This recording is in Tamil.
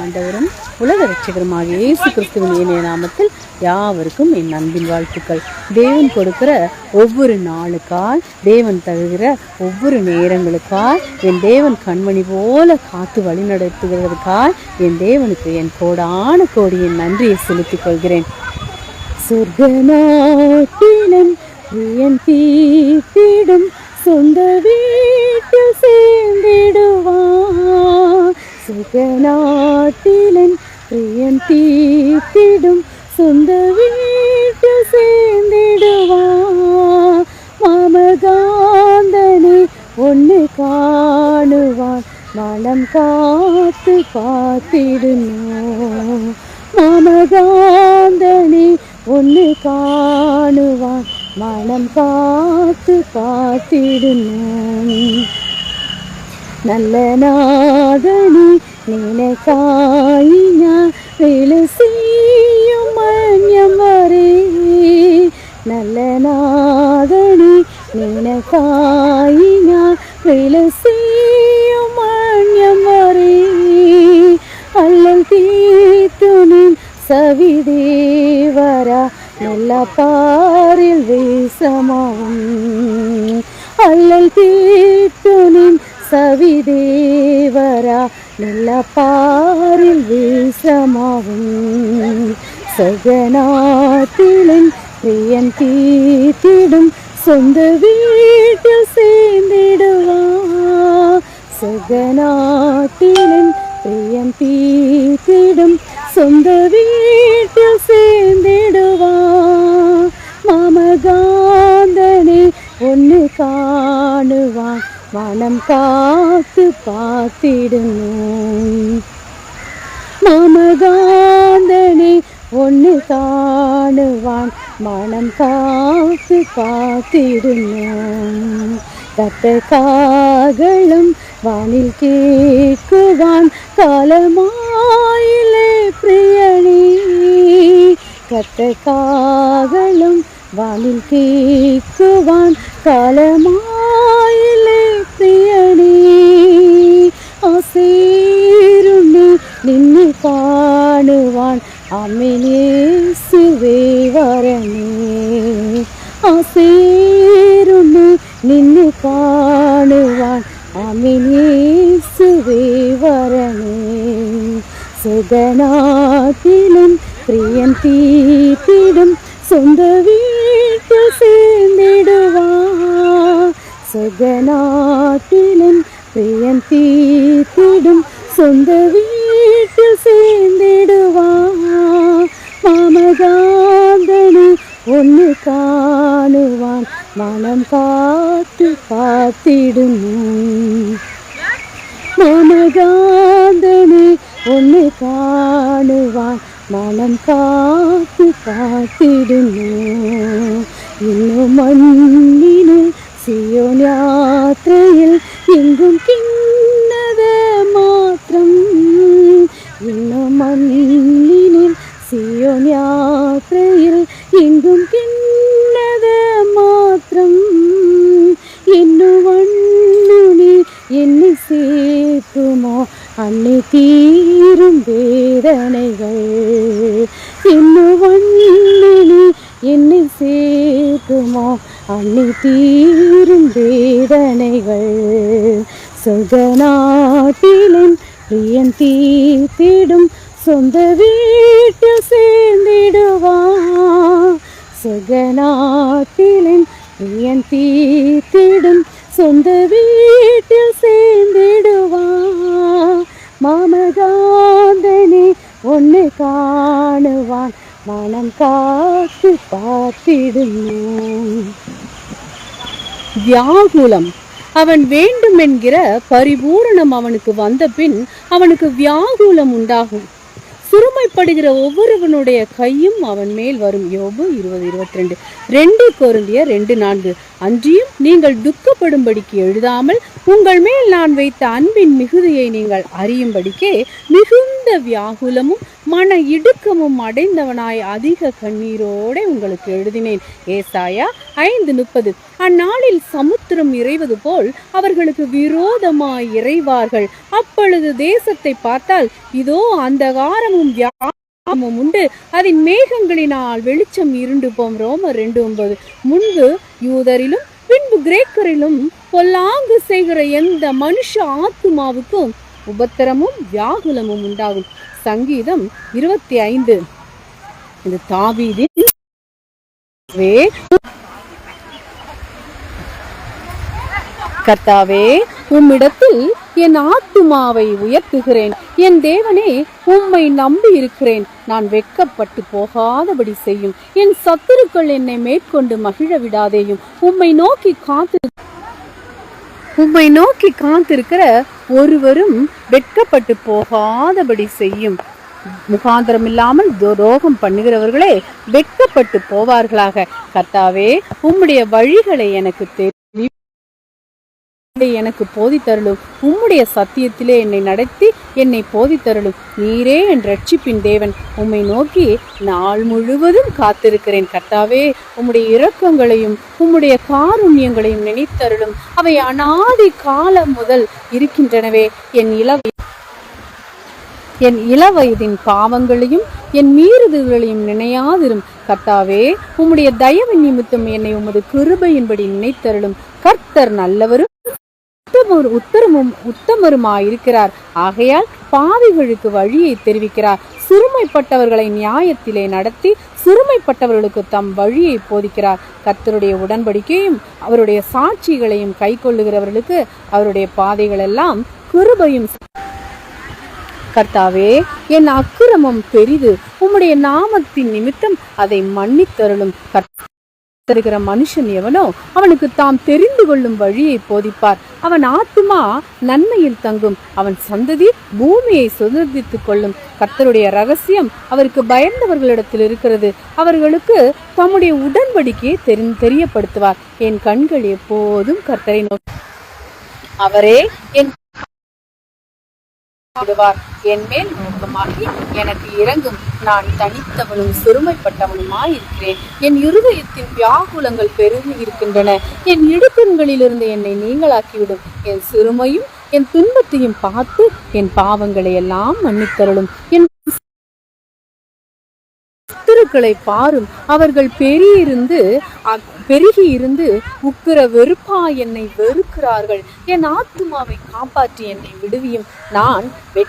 ஆண்டவரும் உலக ரட்சகருமாக இயேசு கிறிஸ்துவின் இணைய நாமத்தில் யாவருக்கும் என் அன்பின் வாழ்த்துக்கள். தேவன் கொடுக்கிற ஒவ்வொரு நாளுக்காய் தேவன் தருகிற ஒவ்வொரு நேரங்களுக்காய் என் தேவன் கண்மணி போல காத்து வழி நடத்துகிறதுக்காய் என் தேவனுக்கு என் கோடான கோடியின் நன்றியை செலுத்திக் கொள்கிறேன். சொர்க்கநாட்டினம் என் தீட்டிடும் சொந்த வீட்டில் சேர்ந்திடுவான் நாட்டிலன் பிரியன் தீத்திடும் சொந்த வீட்டில் சேர்ந்திடுவா. மாமகாந்தனை ஒன்று காணுவான். மனம் காத்து காத்திடுமோ. மாமகாந்தனை ஒன்று காணுவான். மனம் காத்து காத்திடுமோ. நல்ல நாதனி നിനക്കായി ഞാൻ വിലസിയും മഞ്ഞം വരെ. നല്ല നാദണി നിനക്കായി ഞാൻ വിലസിയും മഞ്ഞം വരെ. അല്ലൽ സവിദേവര നല്ല പാറിൽ വീസമാവും അല്ലൽ തീത്തുനിൻ സവിദേവര നല്ല പാറിൽ വീസമാവും സജനാത്തിലൻ പ്രിയൻ തീത്തിടും സ്വന്ത വീട്ടിൽ சேர்ந்திடுவா സജനാത്തിലൻ പ്രിയൻ തീത്തിടും காணுவான் காத்து பார்த்திடணும் மமகாந்தனை ஒன்று காணுவான். மனம் காத்து பார்த்திடணும் கத்த காகளும் வானில் கேட்குவான். காலமாயிலே பிரியணி கத்த காகளும் வானில் கேட்குவான். காலமா நின்று காணுவான் அம்மினேசுவே வரணே சுகநாத்திலும் பிரியன் தீத்திடும் சொந்த வீட்டில் சேர்ந்திடுவான் சுகநாத்திலும் பிரியன் தீத்திடும் சொந்த வீட்டில் சேர்ந்திடுவான் மாமகாந்தனை ஒன்று காணுவான் மனம் காத்து காத்திடும் மாமகாந்தனை ஒன்று காணுவான் மனம் காத்து காத்திடுமோ இன்னும் மண்ணினில் சியோன் யாத்திரையில் சேர்க்குமோ அன்னை தீரும் வேதனைகள். சுகநாட்டிலும் பிரியன் தீர்த்திடும். சொந்த வீட்டில் சேர்ந்திடுவான் சுகநாட்டிலும் பிரியன் தீர்த்திடும். சொந்த வீட்டில் சேர்ந்திடுவான் மாமகாந்தனே ஒன்று காணுவான். மனம் காத்து பார்த்திடுமோ வியாகுலம் அவன் வேண்டும் என்கிற பரிபூரணம் அவனுக்கு வந்த பின் அவனுக்கு வியாகுலம் உண்டாகும். சிறுமைப்படுகிற ஒவ்வொருவனுடைய கையும் அவன் மேல் வரும். யோபு இருபது இருபத்தி ரெண்டு ரெண்டு கொருந்திய ரெண்டு நான்கு. அன்றியும் நீங்கள் துக்கப்படும்படிக்கு எழுதாமல் உங்கள் மேல் நான் வைத்த அன்பின் மிகுதியை நீங்கள் அறியும்படிக்கே மிகுந்த வியாகுலமும் மன இடுக்கமும் அடைந்தவனாய் அதிக கண்ணீரோட உங்களுக்கு எழுதினேன். ஏசாயா ஐந்து முப்பது. அந்நாளில் சமுத்திரம் இறைவது போல் அவர்களுக்கு விரோதமாய் இறைவார்கள். அப்பொழுது தேசத்தை பார்த்தால் இதோ அந்தகாரமும் வியாபமும் உண்டு. அதன் மேகங்களினால் வெளிச்சம் இருண்டு போம். ரோமர் ரெண்டு ஒன்பது. முன்பு யூதரிலும் பின்பு கிரேக்கரிலும் பொல்லாங்கு செய்கிற எந்த மனுஷ ஆத்துமாவுக்கும் உபத்திரமும் வியாகுலமும் உண்டாகும். சங்கீதம் இருபத்தி ஐந்து இது தாவீதின் கர்த்தாவே உம்மிடத்தில் என் ஆத்துமாவை உயர்த்துகிறேன். என் தேவனே உம்மை நம்பி இருக்கிறேன் நான் வெட்கப்பட்டு போகாதபடி செய்யும். என் சத்துருக்கள் என்னை மேற்கொண்டு மகிழ விடாதேயும். உம்மை நோக்கி காத்து உம்மை நோக்கி காத்திருக்கிற ஒருவரும் வெட்கப்பட்டு போகாதபடி செய்யும். முகாந்திரம் இல்லாமல் துரோகம் பண்ணுகிறவர்களே வெட்கப்பட்டு போவார்களாக. கர்த்தாவே உம்முடைய வழிகளை எனக்கு தெரிய எனக்கு போதித்தருளும். உம்முடைய சத்தியத்திலே என்னை நடத்தி என்னை போதித்தருளும் நீரே என் ரட்சிப்பின் தேவன். உம்மை நோக்கி நாள் முழுவதும் காத்திருக்கிறேன் கர்த்தாவே. உம்முடைய இரக்கங்களையும் உம்முடைய காருண்யங்களையும் நினைத்தருளும். அவை அனாதி காலம் முதல் இருக்கின்றனவே. என் இள என் இளவயதின் பாவங்களையும் என் மீறுதல்களையும் நினையாதிரும். கர்த்தாவே உம்முடைய தயவு நிமித்தம் என்னை உமது கிருபையின்படி நினைத்தருளும். கர்த்தர் நல்லவரும் உத்தமர் உத்தரமும் உத்தமருமாயிருக்கிறார். ஆகையால் பாவிகளுக்கு வழியை தெரிவிக்கிறார். சிறுமைப்பட்டவர்களை நியாயத்திலே நடத்தி சிறுமைப்பட்டவர்களுக்கு தம் வழியை போதிக்கிறார். கர்த்தருடைய உடன்படிக்கையும் அவருடைய சாட்சிகளையும் கை கொள்ளுகிறவர்களுக்கு அவருடைய பாதைகள் எல்லாம் கிருபையும் கர்த்தாவே என் அக்கிரமம் பெரிது. உம்முடைய நாமத்தின் நிமித்தம் அதை மன்னித்தருளும். கர்த்தருகிற மனுஷன் எவனோ அவனுக்கு தாம் தெரிந்து கொள்ளும் வழியை போதிப்பார். அவன் ஆத்துமா நன்மையில் தங்கும். அவன் சந்ததி பூமியை சுதந்தித்துக் கொள்ளும். கர்த்தருடைய ரகசியம் அவருக்கு பயந்தவர்களிடத்தில் இருக்கிறது. அவர்களுக்கு தம்முடைய உடன்படிக்கையை தெரி தெரியப்படுத்துவார். என் கண்கள் எப்போதும் கர்த்தரை நோக்கி அவரே என் விடுவார் என் மேல் நோக்கமாகி எனக்கு இறங்கும். நான் தனித்தவனும் சிறுமைப்பட்டவனுமாயிருக்கிறேன். என் இருதயத்தின் வியாகுலங்கள் பெருகி இருக்கின்றன. என் இடுக்கண்களிலிருந்து என்னை நீங்களாக்கிவிடும். என் சிறுமையும் என் துன்பத்தையும் பார்த்து என் பாவங்களை எல்லாம் மன்னித்தருளும். என் சத்துருக்களை பாரும். அவர்கள் பெரியிருந்து அ- பெருகி இருந்து உக்கிர வெறுப்பா என்னை வெறுக்கிறார்கள். என் ஆத்துமாவை காப்பாற்றி என்னை விடுவியும். நான் வெட்